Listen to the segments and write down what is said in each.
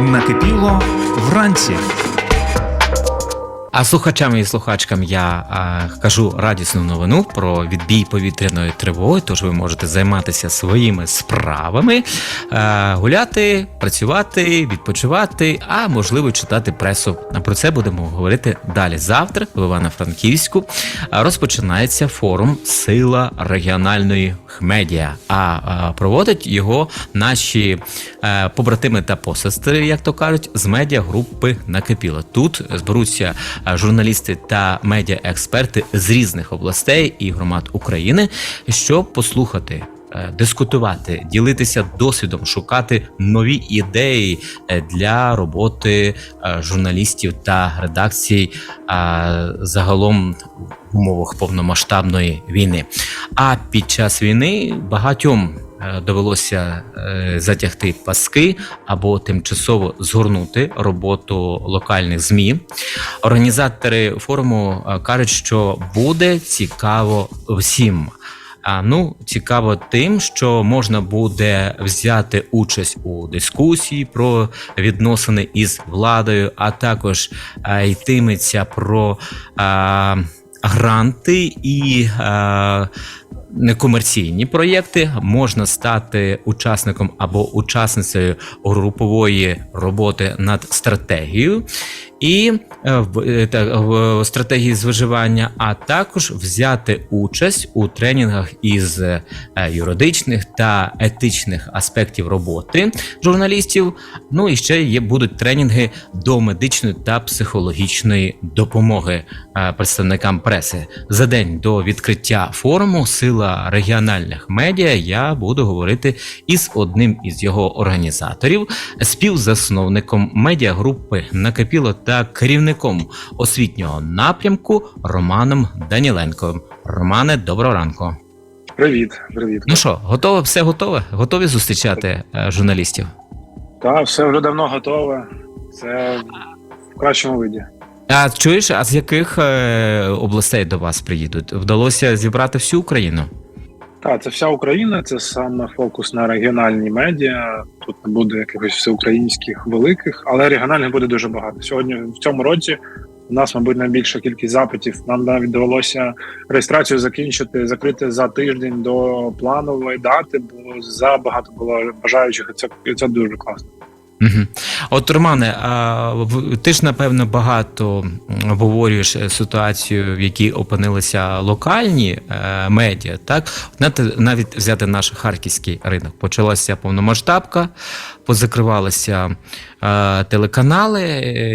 Накипіло вранці. А слухачам і слухачкам я а, кажу радісну новину про відбій повітряної тривоги. Тож ви можете займатися своїми справами, а, гуляти, працювати, відпочивати, а можливо читати пресу. А про це будемо говорити далі. Завтра в Івано-Франківську розпочинається форум Сила регіональної медіа. А, а проводять його наші е, побратими та посестри, як то кажуть, з медіагрупи накипіло. Тут зберуться е, журналісти та медіаексперти з різних областей і громад України, щоб послухати. е, Дискутувати, ділитися досвідом, шукати нові ідеї е, для роботи е, журналістів та редакцій е, загалом умовах повномасштабної війни. А під час війни багатьом е, довелося е, затягти паски або тимчасово згорнути роботу локальних змі. Організатори форуму е, кажуть, що буде цікаво всім. А ну цікаво тим, що можна буде взяти участь у дискусії про відносини із владою, а також йтиметься про а, гранти і а, некомерційні проєкти. Можна стати учасником або учасницею групової роботи над стратегією і е, е, та, в стратегії з виживання, а також взяти участь у тренінгах із е, юридичних та етичних аспектів роботи журналістів. Ну і ще є будуть тренінги до медичної та психологічної допомоги представникам преси. За день до відкриття форуму Сила регіональних медіа я буду говорити із одним із його організаторів, співзасновником медіагрупи Накипіло та керівником освітнього напрямку Романом Даніленко. Романе, доброго ранку. Привіт, привіт. Ну що, готове? Все готове? Готові зустрічати е, журналістів? Та все вже давно готове. Це в кращому виді. А чуєш, а з яких е, областей до вас приїдуть? Вдалося зібрати всю Україну? Так, це вся Україна, це саме фокус на регіональні медіа. Тут не буде якихось всеукраїнських великих, але регіональних буде дуже багато. Сьогодні в цьому році у нас, мабуть, найбільша кількість запитів. Нам навіть довелося реєстрацію закінчити, закрити за тиждень до планової дати, бо забагато було бажаючих. Це це дуже класно. От, Романе, а ти ж напевно багато обговорюєш е, ситуацію, в якій опинилися локальні е, медіа. Так, навіть взяти наш харківський ринок. Почалася повномасштабка, позакривалися е, телеканали,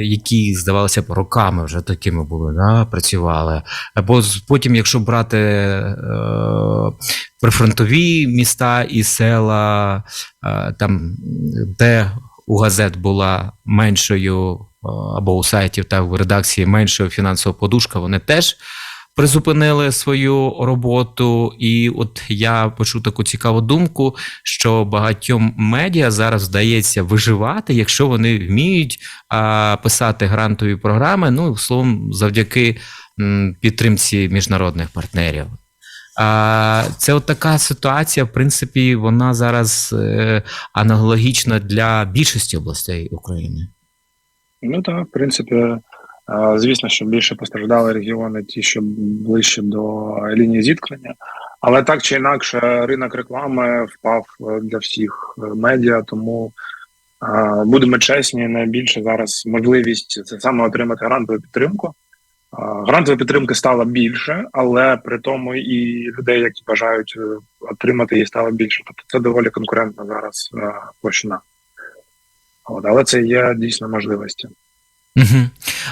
які здавалося б роками вже такими були, да, працювали. Бо потім, якщо брати прифронтові міста і села, там де у газет була меншою е, або у сайтів та в редакції меншою фінансова подушка, вони теж призупинили свою роботу. І от я почув таку цікаву думку, що багатьом медіа зараз вдається виживати, якщо вони вміють писати грантові програми, ну словом, завдяки підтримці міжнародних партнерів. Це от така ситуація, в принципі, вона зараз е, аналогічна для більшості областей України. Ну так, в принципі, звісно, що більше постраждали регіони, ті, що ближче до лінії зіткнення. Але так чи інакше, ринок реклами впав е, для всіх е, медіа, тому будемо чесні, найбільше зараз можливість це саме отримати грантову підтримку. Грантової підтримки стало більше, але при тому і людей, які бажають е, отримати її, стало більше. Тобто це доволі конкурентна зараз е, площина. Але це є дійсно можливості. Угу.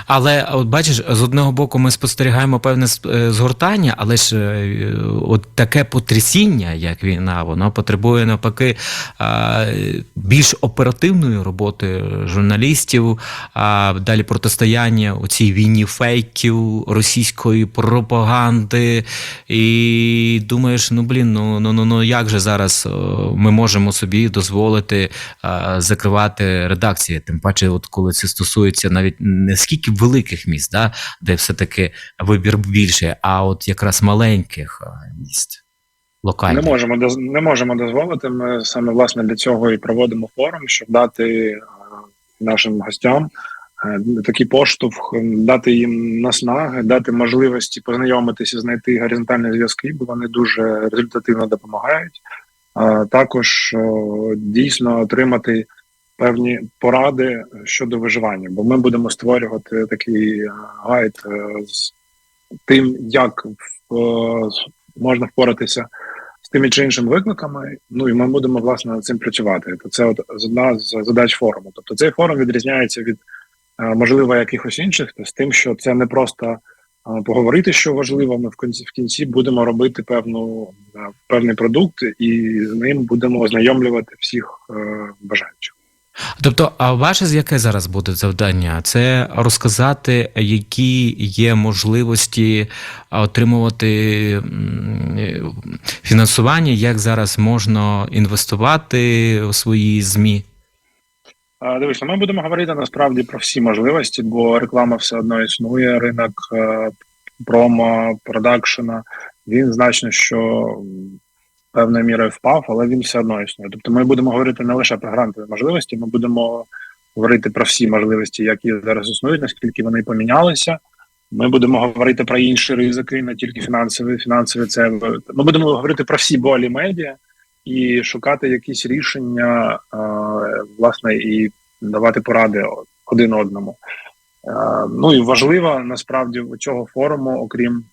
Але от бачиш, з одного боку, ми спостерігаємо певне е, згортання, але ж е, от таке потрясіння, як війна, воно потребує навпаки більш оперативної роботи журналістів, а далі протистояння у цій війні фейків, російської пропаганди. І думаєш, ну блін, ну ну ну, ну як же зараз ми можемо собі дозволити закривати редакції, тим паче, от коли це стосується навіть не скільки великих міст, да, де все-таки вибір більше, а от якраз маленьких а, міст. Не можемо не можемо дозволити. Ми саме власне для цього і проводимо форум, щоб дати е, нашим гостям. Е, Такий поштовх, дати їм наснаги, дати можливості познайомитися, знайти горизонтальні зв'язки, бо вони дуже результативно допомагають. А також дійсно отримати певні поради щодо виживання, бо ми будемо створювати такий е, гайд е, з тим, як е, можна впоратися з тими чи іншими викликами. Ну і ми будемо власне над цим працювати. То це от одна з задач форуму. Тобто цей форум відрізняється від можливо якихось інших, з тим, що це не просто поговорити, що важливо. Ми в кінці в кінці будемо робити певну певний продукт, і з ним будемо ознайомлювати всіх е, бажаючих. Тобто, а ваше яке зараз буде завдання? Це розказати, які є можливості отримувати фінансування, як зараз можна інвестувати у свої змі. Дивись, ну, ми будемо говорити насправді про всі можливості, бо реклама все одно існує. Ринок е, промо, продакшена. Він значно що певною мірою впав, але він все одно існує. Тобто ми будемо говорити не лише про грантові можливості, ми будемо говорити про всі можливості, які зараз існують, наскільки вони помінялися. Ми будемо говорити про інші ризики, не тільки фінансові. Фінансові це ми будемо говорити про всі болі медіа і шукати якісь рішення, е, власне, і давати поради один одному. Е, Ну і важливо насправді цього форуму, окрім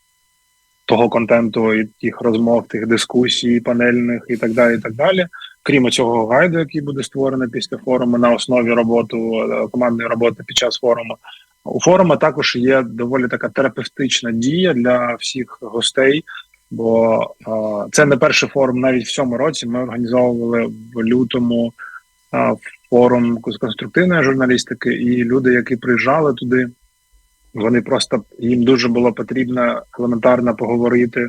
того контенту і тих розмов, тих дискусій, панельних і так далі. і так далі. Крім цього гайду, який буде створений після форуму на основі роботи е, командної роботи під час форуму. У форуму також є доволі така терапевтична дія для всіх гостей, бо е, це не перший форум навіть в цьому році. Ми організовували в лютому е, форум з конструктивної журналістики, і люди, які приїжджали туди, вони просто їм дуже було потрібно елементарно поговорити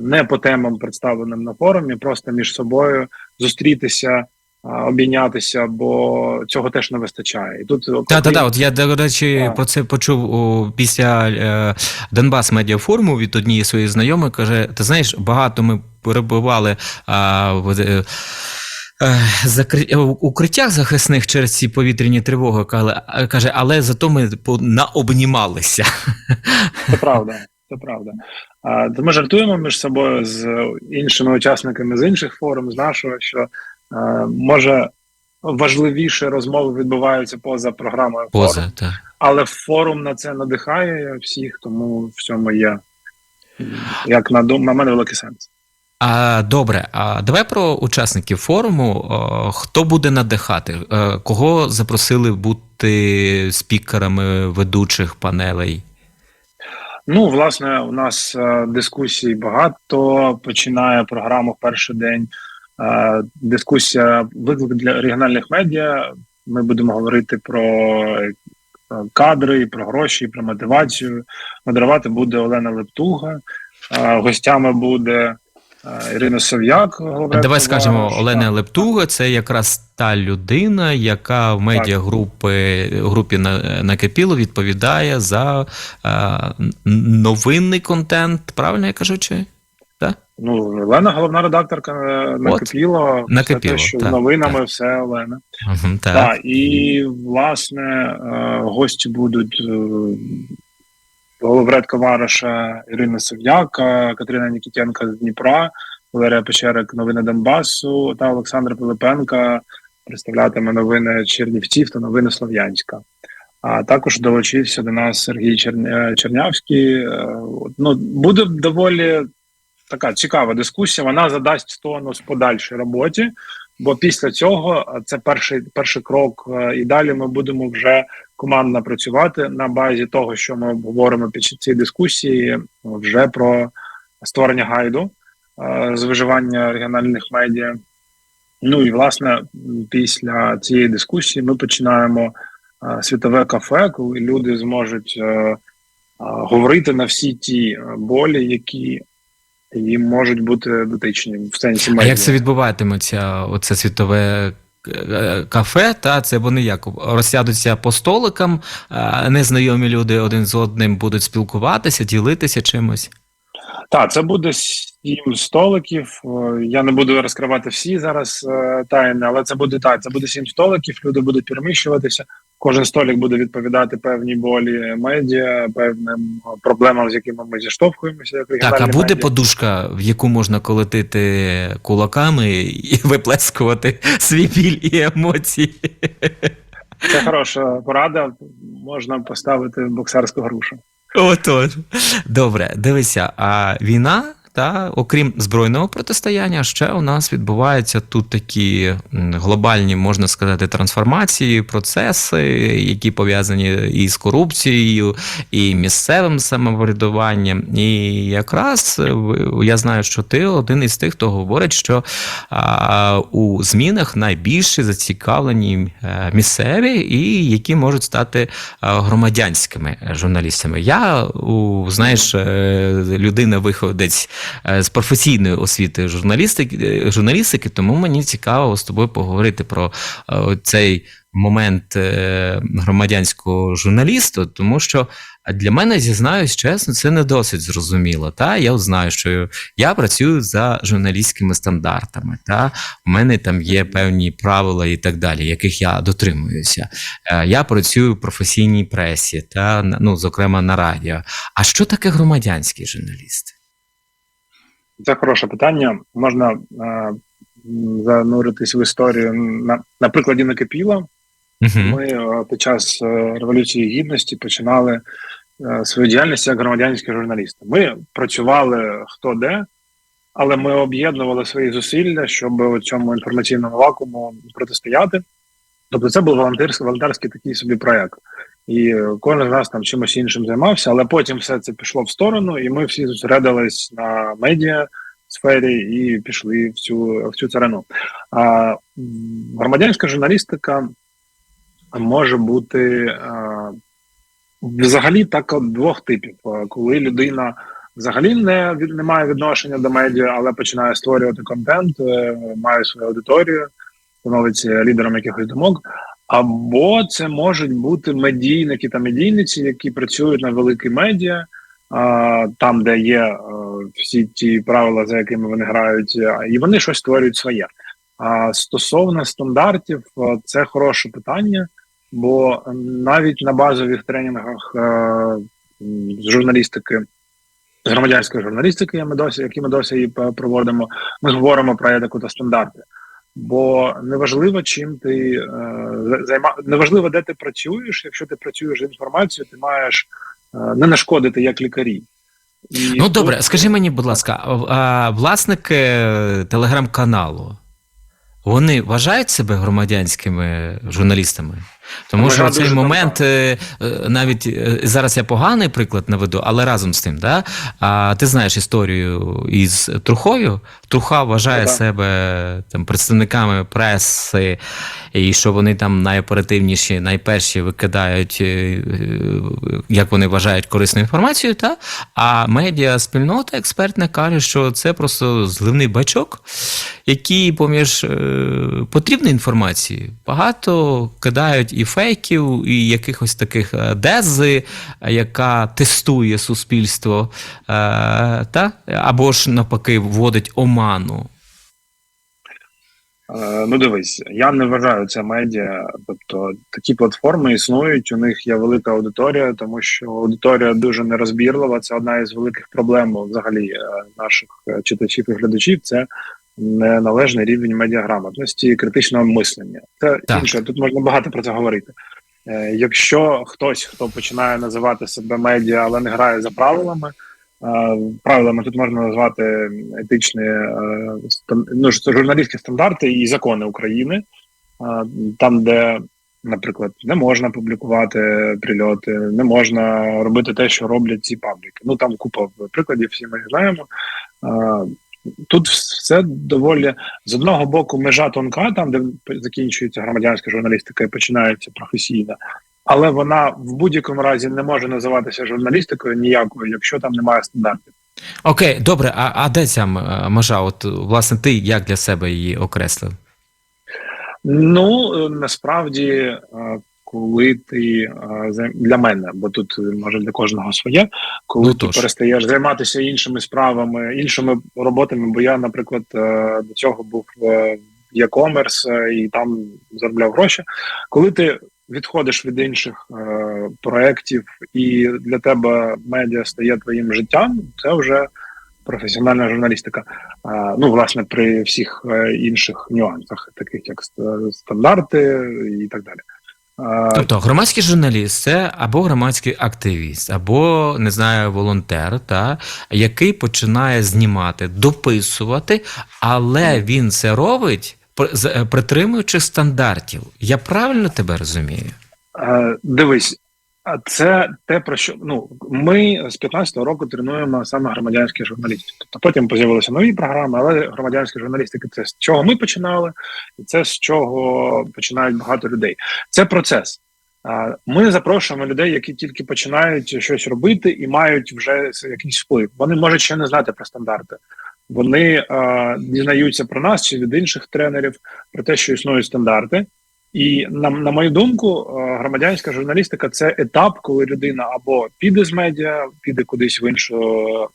не по темам, представленим на форумі, просто між собою зустрітися, обійнятися, бо цього теж не вистачає. І тут окрім- так, так. От я до речі Так. про це почув о, після е, Донбас медіафоруму від однієї своєї знайомої. Каже: ти знаєш, багато ми перебували а, в. Е, е, укриттях захисних через ці повітряні тривоги, каже, каже, але зато ми по- наобнімалися. Це правда, це правда. Ми жартуємо між собою з іншими учасниками з інших форумів, з нашого, що е, може важливіше розмови відбуваються поза програмою Поза так. але форум на це надихає всіх, тому в цьому є як на на мене великий сенс. А добре, а давай про учасників форуму. Хто буде надихати? Е, Кого запросили бути спікерами ведучих панелей? Ну, власне, у нас е, дискусій багато. Починає програму перший день. Е, дискусія виклик для регіональних медіа. Ми будемо говорити про кадри, про гроші, про мотивацію. Модерувати буде Олена Лептуга. Гостями буде Ірина Сов'як. Давай скажемо. Олена Лептуга це якраз та людина, яка в медіагрупи групі накипіло відповідає за е, новинний контент. Правильно я кажу? Чи? Ну, Олена, головна редакторка е, накипіло. «Накипіло», Все те, що так, новинами, так. все Олена. Так. Так, і власне е, гості будуть е, головред Ковариша Ірина Сов'яка, Катерина Нікітенка з Дніпра, Валерія Печерик, новини Донбасу та Олександр Пилипенка представлятиме новини Чернівців та новини Слов'янська. А також долучився до нас Сергій Черня- Чернявський. Е, Ну, буде доволі така цікава дискусія. Вона задасть тонус подальшій роботі. Бо після цього це перший перший крок, і далі ми будемо вже командно працювати на базі того, що ми обговоримо під цієї дискусії, вже про створення гайду з виживання регіональних медіа. Ну і власне після цієї дискусії ми починаємо світове кафе, коли люди зможуть е, говорити на всі ті болі, які їм можуть бути дотичні в сенсі А як це відбуватиметься? Оце світове е, кафе? Та це вони як розсядуться по столикам, незнайомі люди один з одним будуть спілкуватися, ділитися чимось. Так, це буде сім столиків. Е, Я не буду розкривати всі зараз е, тайни, але це буде так. Це буде сім столиків. Люди будуть переміщуватися. Кожен столік буде відповідати певній болі медіа, певним проблемам, з якими ми зіштовхуємося. Як Так, а буде медіа. подушка, в яку можна колотити кулаками і виплескувати свій біль і емоції? Це хороша порада. Можна поставити боксерську грушу. Отож. Добре, дивися, а війна. Та, окрім збройного протистояння, ще у нас відбуваються тут такі глобальні, можна сказати, трансформації, процеси, які пов'язані і з корупцією, і місцевим самоврядуванням. І якраз е, я знаю, що ти один із тих, хто говорить, що у змінах найбільше зацікавлені е, місцеві і які можуть стати е, громадянськими журналістами. Я, знаєш, людина виходець е, з професійної освіти журналістики, е, журналістики, тому мені цікаво з тобою поговорити про е, цей момент е, громадянського журналісту, тому що для мене зізнаюсь чесно, це не досить зрозуміло. Та я знаю, що я працюю за журналістськими стандартами. Та у мене там є певні правила і так далі, яких я дотримуюся. Е, Я працюю в професійній пресі, та ну, зокрема на радіо. А що таке громадянський журналіст? Це хороше питання. Можна е, зануритись в історію на, на прикладі Накипіла. Угу. Ми е, під час е, революції гідності починали е, свою діяльність як громадянські журналісти. Ми працювали хто де, але ми об'єднували свої зусилля, щоб у цьому інформаційному вакууму протистояти. Тобто, це був волонтерський, волонтерський такий собі проект. І кожен з нас там чимось іншим займався, але потім все це пішло в сторону, і ми всі зосередились на медіа сфері і пішли в цю в цю царину. А громадянська журналістика може бути е, взагалі так двох типів, коли людина взагалі не, не має відношення до медіа, але починає створювати контент, е, має свою аудиторію, становиться лідером якихось думок. Або це можуть бути медійники та медійниці, які працюють на великі медіа, там, де є е, всі ті правила, за якими вони грають, е, і вони щось створюють своє. А стосовно стандартів, е, це хороше питання, бо навіть на базових тренінгах з журналістики, з громадянської журналістики, ми досі, які ми досі п- проводимо, ми говоримо про етику та стандарти. Бо неважливо, чим ти е, займа... неважливо, де ти працюєш. Якщо ти працюєш з інформацією, ти маєш е, не нашкодити як лікарі. І Ну добре, тут- скажи мені, будь ласка, а власники телеграм-каналу, вони вважають себе громадянськими журналістами? Тому Вважаю що в цей момент е, е, навіть е, зараз я поганий приклад наведу, але разом з тим, да? а ти знаєш історію із Трухою. Труха вважає Ну, себе там представниками преси, і що вони там найоперативніші, найперші викидають, як вони вважають, корисну інформацію. Та? А медіа спільнота експертна каже, що це просто зливний бачок, який поміж потрібної інформації багато кидають і фейків, і якихось таких е, дези, е, яка тестує суспільство, е, та? або ж навпаки вводить оману. Е, Ну, дивись, я не вважаю це медіа. Тобто такі платформи існують. У них є велика аудиторія, тому що аудиторія дуже нерозбірлива. Це одна із великих проблем взагалі е, наших е, читачів і глядачів. Це неналежний рівень медіаграмотності і критичного мислення. Це Так. інше. Тут можна багато про це говорити. Е, Якщо хтось, хто починає називати себе медіа, але не грає за правилами. е, Правилами тут можна назвати етичні е, ну, журналістські стандарти і закони України, там, де, наприклад, не можна публікувати прильоти, не можна робити те, що роблять ці пабліки. Ну там купа прикладів, всі ми знаємо. Тут все доволі з одного боку межа тонка, там де закінчується громадянська журналістика і починається професійна, але вона в будь-якому разі не може називатися журналістикою ніякою, якщо там немає стандартів. Окей, добре, а, а де ця е, межа? От, власне, ти як для себе її окреслив? Ну е, насправді, е, коли ти для мене, бо тут може для кожного своє, коли Ну, ти тож. перестаєш займатися іншими справами, іншими роботами, бо я, наприклад, е, до цього був в e-commerce е, і там заробляв гроші. Коли ти відходиш від інших е, проєктів, і для тебе медіа стає твоїм життям, це вже професіональна журналістика. Ну, власне, при всіх інших нюансах, таких як стандарти і так далі. Тобто громадський журналіст це або громадський активіст, або не знаю, волонтер, та який починає знімати, дописувати, але він це робить е, притримуючи стандартів. Я правильно тебе розумію? Е, Дивись, це те про що ну ми з 15-го року тренуємо саме громадянських журналістів. Тобто потім з'явилися нові програми, але громадянська журналістика це з чого ми починали, і це з чого починають багато людей. Це процес. Ми запрошуємо людей, які тільки починають щось робити і мають вже якийсь вплив. Вони можуть ще не знати про стандарти. Вони дізнаються про нас чи від інших тренерів про те, що існують стандарти. І на, на мою думку, е, громадянська журналістика це етап, коли людина або піде з медіа, піде кудись в іншу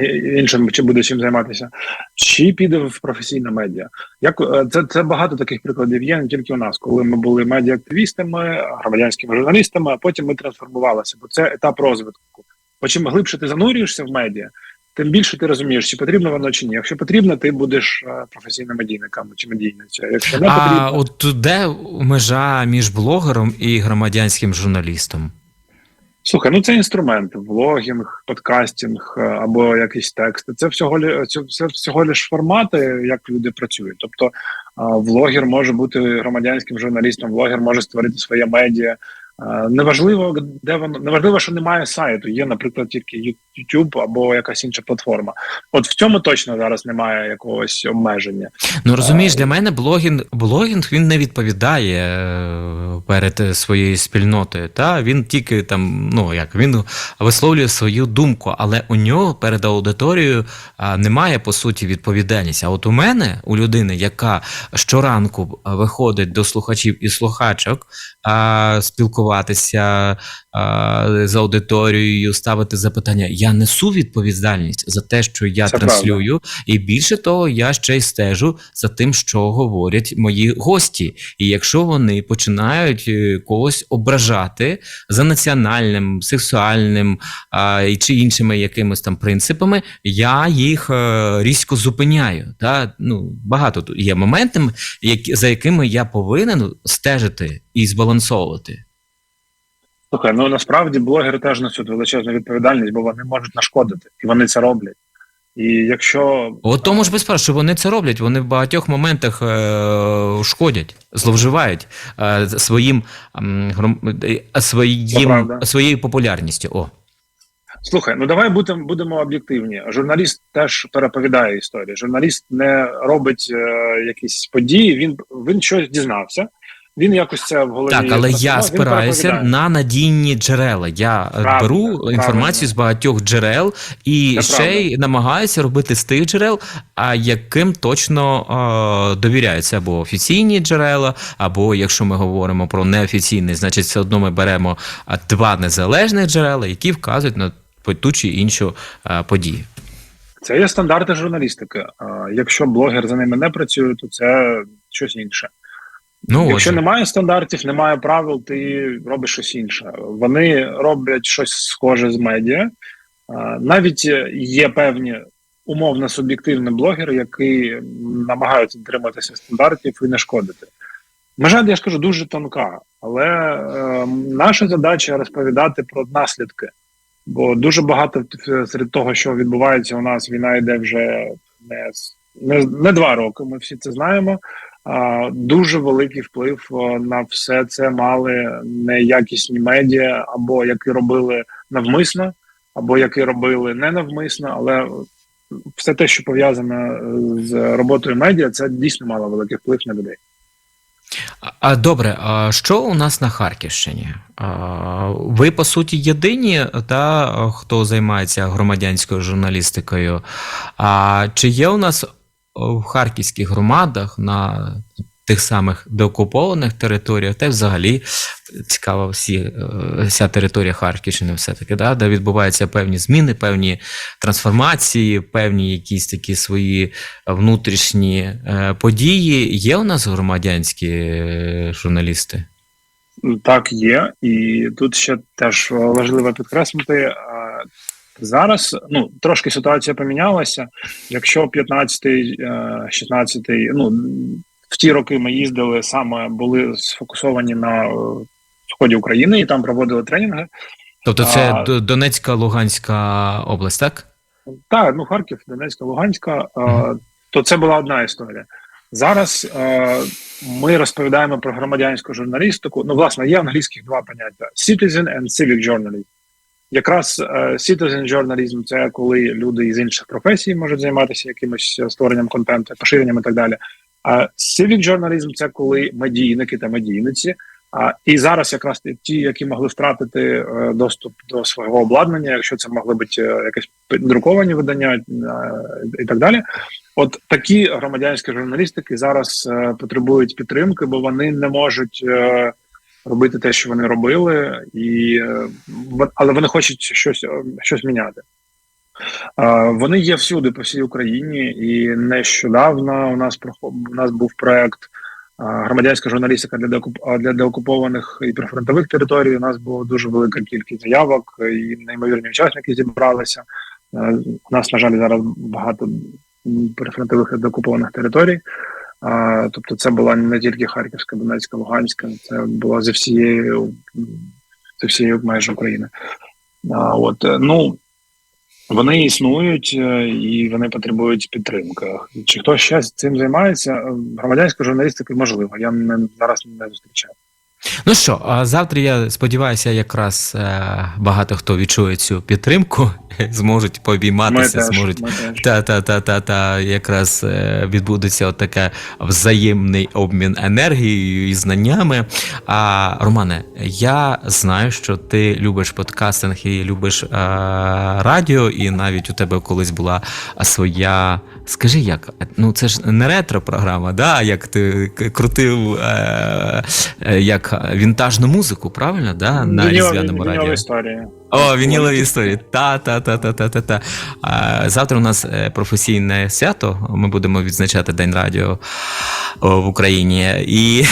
е, іншим чи буде чим займатися, чи піде в професійне медіа. Як е, це, це багато таких прикладів є не тільки у нас, коли ми були медіа-активістами, громадянськими журналістами, а потім ми трансформувалися, бо це етап розвитку. Бо чим глибше ти занурюєшся в медіа, тим більше ти розумієш, чи потрібно воно чи ні. Якщо потрібно, ти будеш е, професійним медійником чи медійницею. Якщо не А от де межа між блогером і громадянським журналістом? Слухай, ну це інструмент, влогінг, подкастинг е, або якісь тексти. Це всього це, це всього лиш формати, як люди працюють. Тобто, влогер може бути громадянським журналістом, влогер може створити своє медіа. Неважливо, де воно неважливо, що немає сайту. Є, наприклад, тільки YouTube або якась інша платформа. От в цьому точно зараз немає якогось обмеження. Ну розумієш, для мене блогінг, блогінг він не відповідає е, перед е, своєю спільнотою. Та він тільки там, ну як він висловлює свою думку, але у нього перед аудиторією немає по суті відповідальності. А от у мене, у людини, яка щоранку виходить до слухачів і слухачок, спілкуватися з аудиторією, ставити запитання. Я несу відповідальність за те, що я Це транслюю, і більше того, я ще й стежу за тим, що говорять мої гості. І якщо вони починають е, когось ображати за національним, сексуальним а, чи іншими якимись там принципами, я їх е, різко зупиняю. Та? Ну, багато є моменти, які, за якими я повинен стежити і збалансовувати. Слухай, ну насправді блогери теж несуть величезну відповідальність, бо вони можуть нашкодити, і вони це роблять. І якщо От тому ж без справ, що вони це роблять, вони в багатьох моментах е, шкодять, зловживають е, своїм, м, гром- е, своїм, своєю популярністю. О. Слухай, ну давай будемо будемо об'єктивні. Журналіст теж переповідає історію. Журналіст не робить е, якісь події. Він він щось дізнався. Він якось це в голові. Так, але я просував, спираюся на надійні джерела. Я е, Правильно, беру правильно. інформацію з багатьох джерел і Це ще й намагаюся робити з тих джерел, а яким точно е, довіряються або офіційні джерела, або якщо ми говоримо про неофіційні, значить все одно ми беремо два незалежних джерела, які вказують на ту чи іншу е, подію. Це є стандарти журналістики. Якщо блогер за ними не працює, то це щось інше. Ну, Якщо отже. немає стандартів, немає правил, ти робиш щось інше. Вони роблять щось схоже з медіа. Навіть є певні умовно суб'єктивні блогери, які намагаються дотриматися стандартів і не шкодити. Межа, я ж кажу, дуже тонка, але е, наша задача розповідати про наслідки. Бо дуже багато серед того, що відбувається у нас, війна йде вже не, не, не два роки. Ми всі це знаємо. Дуже великий вплив е, на все це мали неякісні медіа, або які робили навмисно, або які робили ненавмисно, але все те, що пов'язане з роботою медіа, це дійсно мало великий вплив на людей. Добре, а що у нас на Харківщині? Ви по суті єдині, та хто займається громадянською журналістикою. А чи є у нас в харківських громадах на тих самих деокупованих територіях, та й взагалі цікава всі, е, вся територія Харківщини, все-таки, да, де відбуваються певні зміни, певні трансформації, певні якісь такі свої внутрішні е, події. Є у нас громадянські е, журналісти? Так, є, і тут ще теж важливо підкреслити. Е, Зараз ну трошки ситуація помінялася. Якщо 15-й, е, 16-й, ну в ті роки ми їздили саме були сфокусовані на е, сході України і там проводили тренінги. Тобто це А- Донецька, Луганська область, так? Так, ну Харків, Донецька, Луганська, е, Мгм. то це була одна історія. Зараз е, ми розповідаємо про громадянську журналістику. Ну, власне, є англійських два поняття: citizen and civic journalism. Якраз е, citizen journalism – це коли люди із інших професій можуть займатися якимось е, створенням контенту, поширенням і так далі. А civic journalism – це коли медійники та медійниці. А і зараз якраз ті, які могли втратити е, доступ до свого обладнання, якщо це могли бути якісь друковані видання і так далі. От такі громадянські журналістики зараз потребують підтримки, бо вони не можуть робити те, що вони робили, і е, але вони хочуть щось, е, щось міняти. Е, Вони є всюди по всій Україні, і нещодавно у нас у нас був проект громадянська журналістика для для деокупованих і прифронтових територій. У нас була дуже велика кількість заявок, і неймовірні учасники зібралися. У нас, на жаль, зараз багато прифронтових і деокупованих територій. Тобто, це була не тільки Харківська, Донецька, Луганська, це була зі всією зі всією майже України. От, е, ну, вони існують е, і вони потребують підтримки. Чи хтось ще цим займається? Е, Громадянською журналістикою можливо. Я не, зараз не зустрічаю. Ну що, завтра я сподіваюся, якраз е, багато хто відчує цю підтримку, зможуть пообійматися, зможуть ми. Та, та, та, та, та якраз е, відбудеться от таке взаємний обмін енергією і знаннями. А Романе, я знаю, що ти любиш подкастинг і любиш е, радіо, і навіть у тебе колись була своя. Скажи, як? Ну це ж не ретро-програма, да? як ти крутив е, е, як вінтажну музику, правильно? Да? На різдвяному радіо. історії. О, вінілові історії. Та, та, та, та, та, та, та. А, завтра у нас е, професійне свято. Ми будемо відзначати День радіо в Україні. І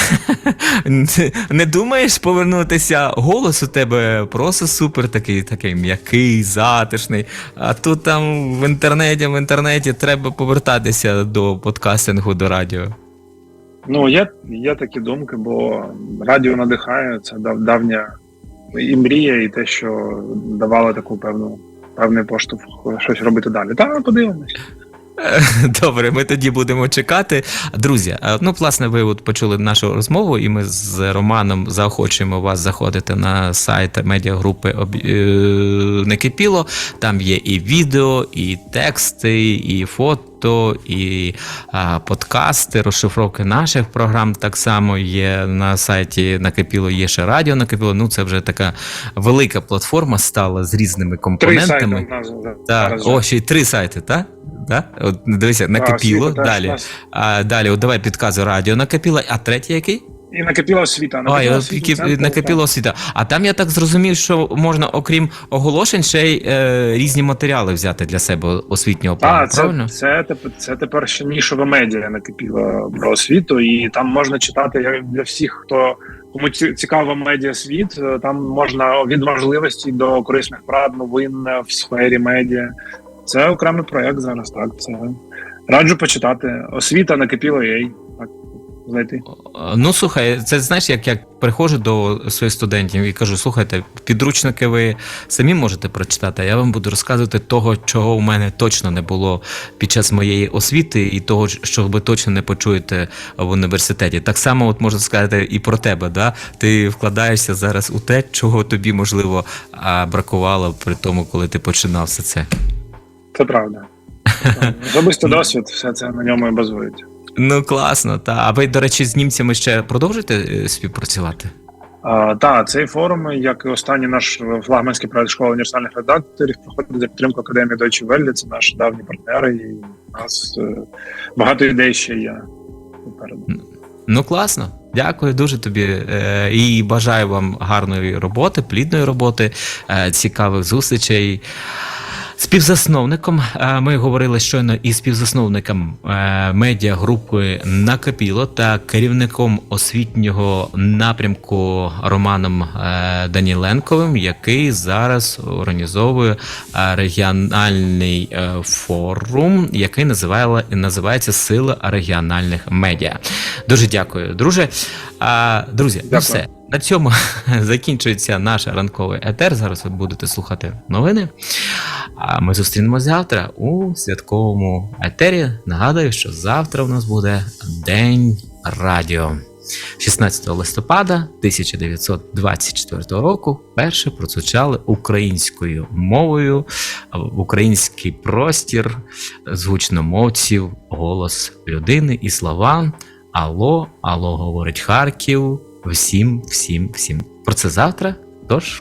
не думаєш повернутися? Голос у тебе просто супер такий, такий м'який, затишний. А тут там в інтернеті, в інтернеті треба повертатися до подкастингу, до радіо. Ну, є, є такі думки, бо радіо надихає, це дав, давня і мрія, і те, що давало таку певну певний поштовх щось робити далі. Та подивимось. Добре, ми тоді будемо чекати. Друзі, е, ну, власне, ви от почули нашу розмову, і ми з Романом заохочуємо вас заходити на сайт медіагрупи е, Некипіло. Там є і відео, і тексти, і фото, і а, подкасти, розшифровки наших програм. Так само є на сайті Накипіло, є ще радіо Накипіло. Ну, це вже така велика платформа стала з різними Три сайти компонентами. Так, зараз. о, ще й три сайти, так? Да? От дивися, накипіло. Освіта Далі. у. А, далі, от давай підказуй радіо накипіло. А третій який? І накипіла освіта. Накипіла центр, накипіло освіта. А там я так зрозумів, що можна, окрім оголошень, ще й е, різні матеріали взяти для себе освітнього плану. Це, правильно? це, тепер, це тепер ще нішова медіа накипіла про освіту, і там можна читати для всіх, хто кому ці- цікаво медіа світ. е, Там можна від можливості до корисних порад, новин е, в сфері медіа. Це окремий проект зараз. Так, це раджу почитати. Освіта накипіла їй. Так, знайти. Ну слухай, це знаєш, як я приходжу до своїх студентів і кажу: слухайте, підручники ви самі можете прочитати, а я вам буду розказувати того, чого у мене точно не було під час моєї освіти, і того, що ви точно не почуєте в університеті. Так само, от можна сказати, і про тебе. Да? Ти вкладаєшся зараз у те, чого тобі можливо бракувало при тому, коли ти починав все це. Це правда. Особистий досвід, все це на ньому і базується. Ну класно, та а ви, до речі, з німцями ще продовжуєте е, співпрацювати? А, та цей форум, як і останній наш флагманський проект школи універсальних редакторів, проходить за підтримку академії Deutsche Welle, Це наші давні партнери, і у нас е, багато ідей ще є попереду. Ну класно. Дякую дуже тобі е, і бажаю вам гарної роботи, плідної роботи, цікавих зустрічей. Співзасновником е, ми говорили щойно із співзасновником е, медіагрупи Накопіло та керівником освітнього напрямку Романом е, Даніленковим, який зараз організовує регіональний форум, який називає, називається Сила регіональних медіа. Дуже дякую, друже. Друзі, ну Дякую. все. На цьому закінчується наш ранковий етер. Зараз ви будете слухати новини. А ми зустрінемося завтра у святковому етері. Нагадую, що завтра у нас буде День Радіо. 16 листопада 1924 року вперше прозвучали українською мовою в український простір з гучномовців голос людини і слова Алло, алло, говорить Харків. Всім, всім, всім. Про це завтра. Тож